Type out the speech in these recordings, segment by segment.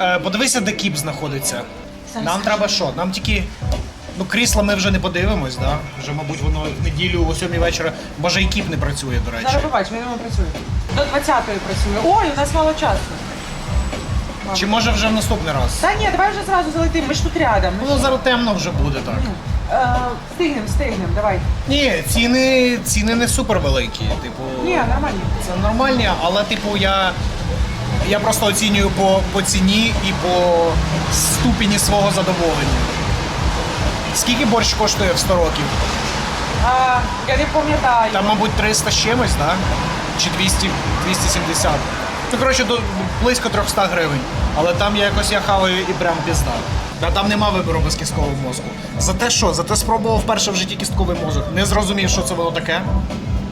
Е, подивися, де кіп знаходиться. Нам скажу. треба що? Нам тільки. Ну, крісла ми вже не подивимось, да? Вже, мабуть, воно в неділю о 7 вечора. Може, і кіп не працює, до речі. Зараз побачимо, він працює. До 20-ї працює. Ой, у нас мало часу. Чи може вже в наступний раз? Та ні, давай вже зразу залетимо, ми ж тут рядом. Ну, зараз темно вже буде так. Е, Встигнем, встигнем, давай. Ні, ціни, ціни не супер великі. Типу, Ні, нормально. це нормальні, але типу я. Я просто оцінюю по, по ціні і по ступені свого задоволення. Скільки борщ коштує в 100 років? А, я не пам'ятаю. Там, мабуть, 300 з чимось, да? Чи 200, 270. Ну, коротше, до, близько 300 гривень. Але там я якось я хаваю і прям пізда. Та там нема вибору без кісткового мозку. За те що? За те спробував вперше в житті кістковий мозок. Не зрозумів, що це воно таке.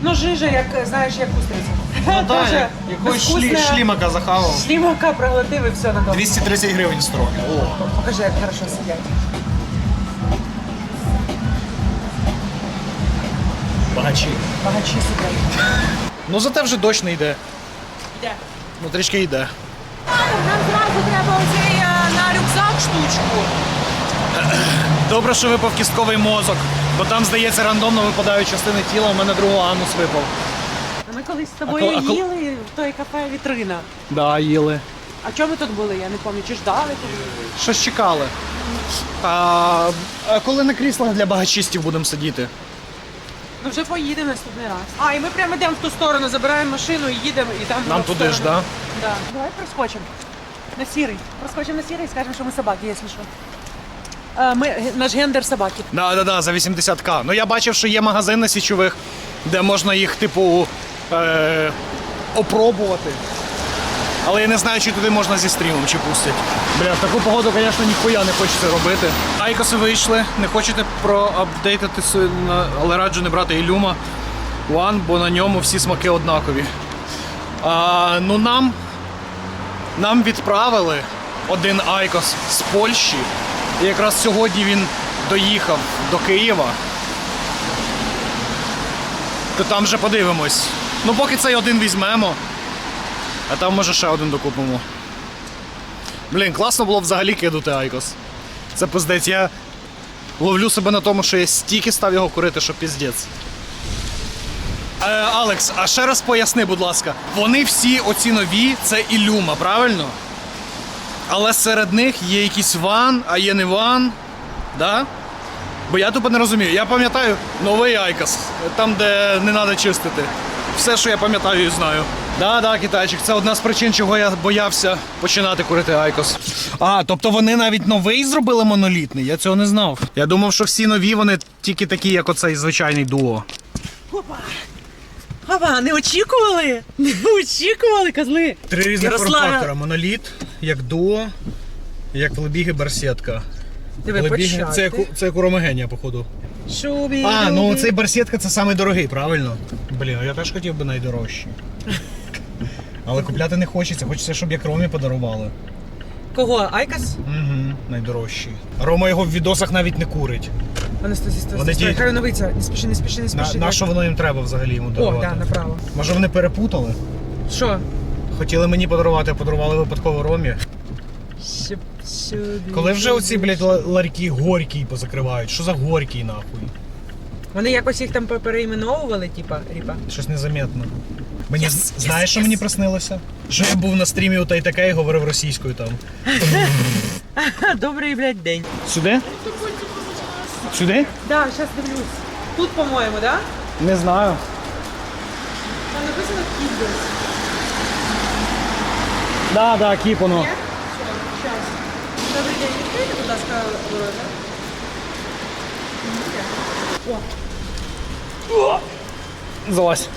Ну, жижа, як, знаєш, як устриця. Ну так, якогось шлі, шлімака захавав. Шлімака проглотив і все надовго. 230 гривень строки. О. Покажи, як хорошо сидять. Багачі. Багачі сидять. Ну зате вже дощ не йде. Де? Ну трішки йде. Нам зразу треба оцей на рюкзак штучку. Добре, що випав кістковий мозок, бо там, здається, рандомно випадають частини тіла, у мене другого анус випав. Ми колись з тобою а кол- їли в той кафе вітрина. Да, їли. А чому ми тут були? Я не пам'ятаю. Чи ждали? Щось чекали. А, а коли на кріслах для багачистів будемо сидіти? Ну вже поїдемо наступний раз. А, і ми прямо йдемо в ту сторону, забираємо машину і їдемо, і там Нам в туди ж, сторону. да? Да. Давай проскочимо. На сірий. Проскочимо на сірий і скажемо, що ми собаки, якщо що. А, ми, наш гендер собаки. Да, да, да, за 80к. Ну я бачив, що є магазин на січових, де можна їх, типу, е- опробувати. Але я не знаю, чи туди можна зі стрімом чи пустять. Бля, в таку погоду, звісно, ніхуя не хочеться робити. Айкоси вийшли, не хочете проапдейтити, але раджу не брати Ілюма One, бо на ньому всі смаки однакові. А, ну нам, нам відправили один Айкос з Польщі. І якраз сьогодні він доїхав до Києва. То там вже подивимось. Ну, поки цей один візьмемо, а там може ще один докупимо. Блін, класно було взагалі кидати Айкос. Це пиздець. Я ловлю себе на тому, що я стільки став його курити, що піздець. Е, Алекс, а ще раз поясни, будь ласка, вони всі оці нові це Ілюма, правильно? Але серед них є якийсь ван, а є не ван. Да? Бо я тупо не розумію. Я пам'ятаю новий Айкос, там, де не треба чистити. Все, що я пам'ятаю і знаю. Да, да, китайчик, це одна з причин, чого я боявся починати курити Айкос. А, тобто вони навіть новий зробили монолітний, я цього не знав. Я думав, що всі нові вони тільки такі, як оцей звичайний дуо. Опа! Опа, не очікували? Не очікували, козли. Три різних Ярослава. форм-фактора. Моноліт, як дуо, як лебіги барсетка. Диви, Лебіги, почати. це це як у Ромагенія, походу. Шубі, А, ну цей барсетка це самий дорогий, правильно? Блін, я теж хотів би найдорожчий. Але купляти не хочеться, хочеться, щоб як Ромі подарували. Кого? Айкас? Угу, найдорожчий. Рома його в відосах навіть не курить. Анастасія, стой, Вони стой, стой. Хай новиця. Не спіши, не спіши, не На, спіши. на що воно їм треба взагалі йому О, дарувати? да, направо. Може вони перепутали? Що? Хотіли мені подарувати, а подарували випадково Ромі. Щоб собі. Коли вже оці, блядь, ла- ларьки горький позакривають? Що за горький нахуй? Вони якось їх там переіменовували, типа, ріпа. Щось незаметно. Мені Yes, з- yes, знаєш, що мені приснилося? Що я був на стрімі у та й таке і говорив російською там. Ха, Добрий, блядь, день. Сюди? Сюди? Да, зараз дивлюсь. Тут, по-моєму, да? Не знаю. Там написано Кідберс. Да, да, кіп воно. Є? Щас. Добрий день, відкрийте, будь ласка, ворота. О, Залазь.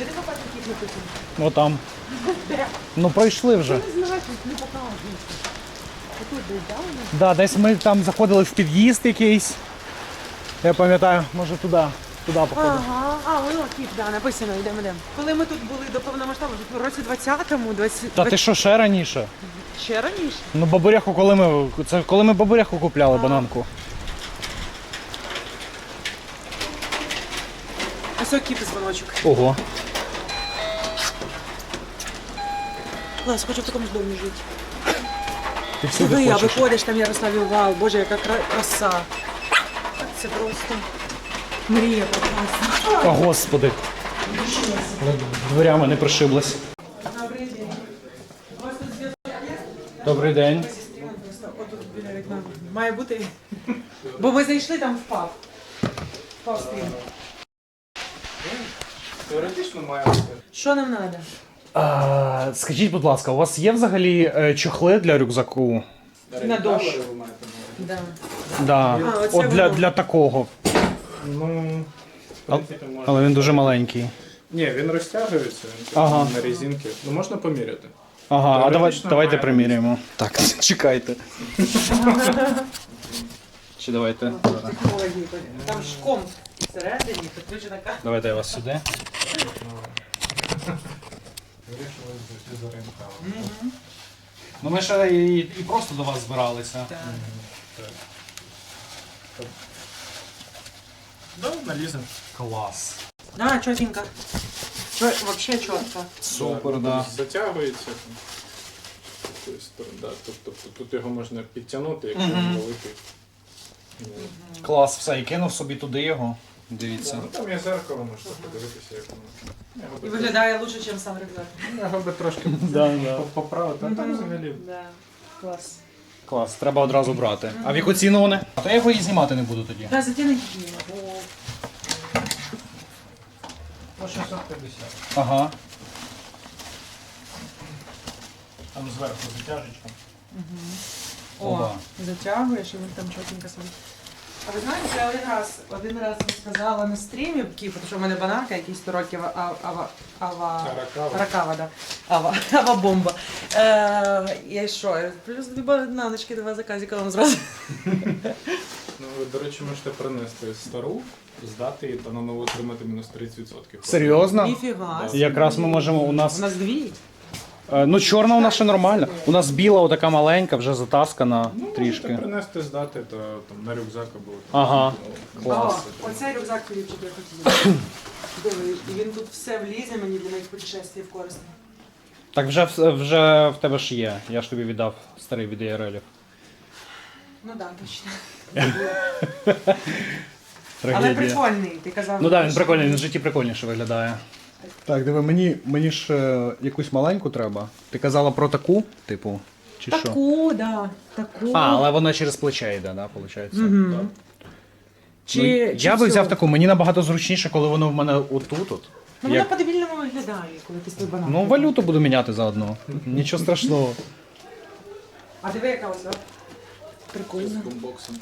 де ти побачив кіт написано? Ну там. Ну пройшли вже. Не знаю, тут не показує. Да, десь ми там заходили в під'їзд якийсь. Я пам'ятаю, може туди. Туди походу. Ага, а, воно кіп, да, написано, йдемо, йдемо. Коли ми тут були до повномасштабу, в році 20-му, 20... Та ти що, ще раніше? ще раніше? Ну бабуряху, коли ми. Це коли ми бабуряху купляли бананку. Ось о кіп дзвоночок. Ого. Клас, хочу в такому ж домі жити. Ти всюди Диви, а хочеш. виходиш там Ярославів вал, боже, яка кра- краса. Це просто мрія прекрасна. О, господи. Дверями не пришиблась. Добрий день. Добрий день. Просто отут біля вікна. Має бути. Бо ми зайшли, там впав. Впав стрім. Теоретично має бути. Що нам треба? А, скажіть, будь ласка, у вас є взагалі е, чохли для рюкзаку? На дощ. Да. Да. А, оце От для, воно. для такого. Ну, в принципі, можна. Але він дуже маленький. Ні, він розтягується, він типу, Ага. на резинки. Ну можна поміряти. Ага, а давай, Теоретично давайте має приміряємо. Так, чекайте. Чи давайте. Технології. Там ж комп всередині, підключена камера. Давайте я вас сюди. Вирішили зайти за ринками. Ну ми ще і, і просто до вас збиралися. Да, налізем. Клас. А, чотенько. Чо- Вообще чітко. Супер, да. Затягується. Тобто, да, тобто тут його можна підтягнути, якщо він великий. Ну, Клас, все, і кинув собі туди його. Дивіться. Ну, там є зеркало, можна подивитися, як воно. І виглядає лучше, ніж сам рюкзак. Його би трошки Да, да. поправити. А там взагалі Да. Клас. Клас, треба одразу брати. А в яку ціну вони? Та я його і знімати не буду тоді. Да, затягнуть її. по 650. Ага. Там зверху затяжечка. О, Ова. затягуєш, і він там чотенько собі. А ви знаєте, я один раз, один раз сказала на стрімі в Києві, тому що в мене бананка якісь 100 років ава, ава, ава, Аракава. Ракава, да. Ава, ава бомба. Е, і що? Плюс дві бананочки, два заказика вам зразу. Ну, ви, до речі, можете принести стару, здати її та на нову отримати мінус 30%. Серйозно? Ніфіга. Якраз ми можемо у нас У нас. нас дві. Е, Ну, чорна у нас ще нормальна. У нас біла, отака маленька, вже затаскана Ну, можете принести, здати та, там, на рюкзак або Ага. Клас. О, оцей рюкзак Філіпчик я хотіла. Диви, і він тут все влізе мені для моїх путешествий в користь. Так вже, в- вже в тебе ж є. Я ж тобі віддав старий від ІРЛів. Ну так, да, точно. Але Трагедія. прикольний, ти казав. Ну так, він прикольний, він в житті прикольніше виглядає. Так, диви, мені, мені ж е, якусь маленьку треба. Ти казала про таку, типу, чи що? Таку, да, таку. А, але вона через плече йде, да, виходить? Мгм. Чи, Ну, чи я би всю? взяв таку, мені набагато зручніше, коли воно в мене отут. От. Ну, вона Як... по-дебільному виглядає, коли ти свій банан. Ну, валюту буду міняти заодно. Нічого страшного. А диви, яка ось. от. Прикольно. З бомбоксом.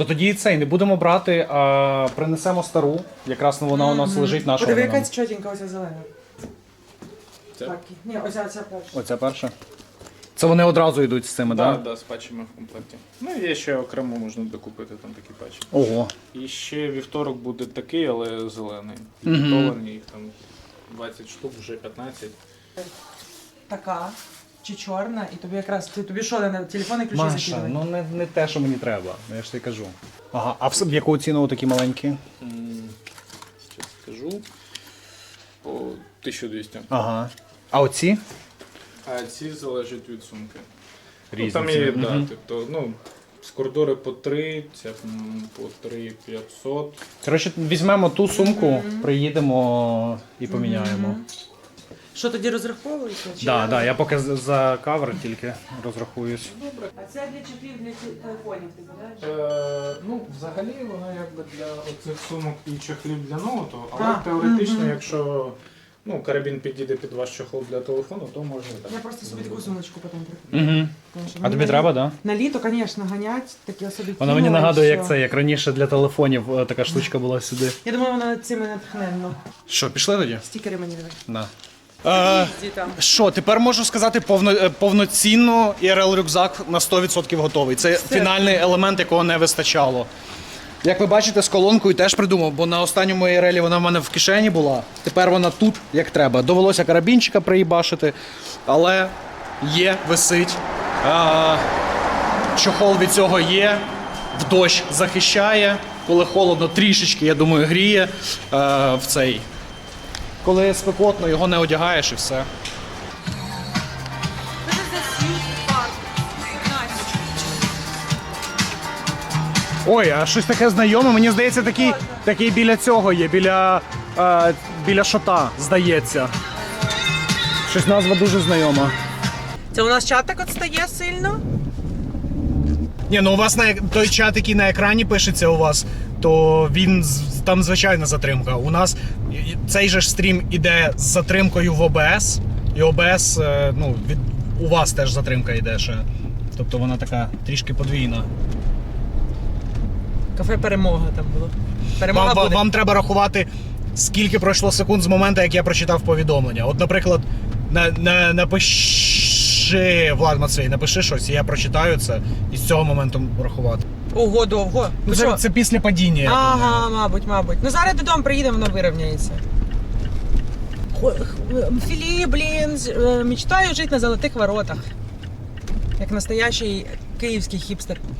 То тоді і цей не будемо брати, а принесемо стару. Якраз вона у нас лежить наша. Подиви, вона нам. яка чотенька ось зелена. Це? Так, ні, ось ця перша. Оця перша. Це вони одразу йдуть з цими, Так, так? да, з патчами в комплекті. Ну, є ще окремо можна докупити там такі патчі. Ого. І ще вівторок буде такий, але зелений. Мгм. Підготовлений, їх там 20 штук, вже 15. Така. Чи чорна, і тобі якраз ти тобі що на телефон і ключі Маша, закидувати? ну не, не те, що мені треба. ну, Я ж тобі кажу. Ага, а в, в яку ціну такі маленькі? Зараз скажу. По 1200. Ага. А оці? А ці залежать від сумки. Різні ну, там ціни. є, да, тобто, ну, з коридори по 3, ця м, по 3 500. Коротше, візьмемо ту сумку, приїдемо і поміняємо. Що тоді розраховується? Так, да, да, я поки за кавер тільки розрахуюсь. А це для чехлів для ті- телефонів, ти знаєш? Е, ну, взагалі, вона якби для оцих сумок і чехлів для ноуту, але А, теоретично, мгм. якщо ну, карабін підійде під ваш чехол для телефону, то можна і так. Я просто собі таку сумочку потім прикуплю. Угу. Тому що А мені тобі на треба, лі- так? Да? На літо, звісно, ганять, такі собі Вона мені кинула, і нагадує, як все. це, як раніше для телефонів е, така штучка була сюди. Я думаю, вона цими натхненно. Що, пішли тоді? Стікери мені давай. Да. Там. Що, тепер можу сказати повно, е, повноцінно IRL рюкзак на 100% готовий. Це фінальний елемент, якого не вистачало. Як ви бачите, з колонкою теж придумав, бо на останньому ЄРЛі вона в мене в кишені була. Тепер вона тут, як треба. Довелося карабінчика приїбашити, але є, висить. А, чохол від цього є, в дощ захищає, коли холодно, трішечки, я думаю, гріє е, в цей. Коли спекотно, його не одягаєш і все. Ой, а щось таке знайоме. Мені здається, такий, такий біля цього є, біля, е, біля шота, здається. Щось назва дуже знайома. Це у нас чатик от стає сильно. Ні, ну у вас на той чат, який на екрані пишеться у вас, то він там звичайна затримка. У нас цей же ж стрім іде з затримкою в ОБС, і ОБС, е, ну, від, у вас теж затримка йде ще. Тобто вона така трішки подвійна. Кафе перемога там було. Перемога Вам, вам, буде. вам треба рахувати, скільки пройшло секунд з моменту, як я прочитав повідомлення. От, наприклад, на, на, напиши, Влад Мацей, напиши щось, і я прочитаю це і з цього моменту рахувати. Ого, довго. Ну, це, це після падіння. я думаю. Ага, мабуть, мабуть. Ну зараз додому приїдемо, воно вирівняється. Хо- х- Філі, блін, з- е, мечтаю жити на золотих воротах. Як настоящий київський хіпстер.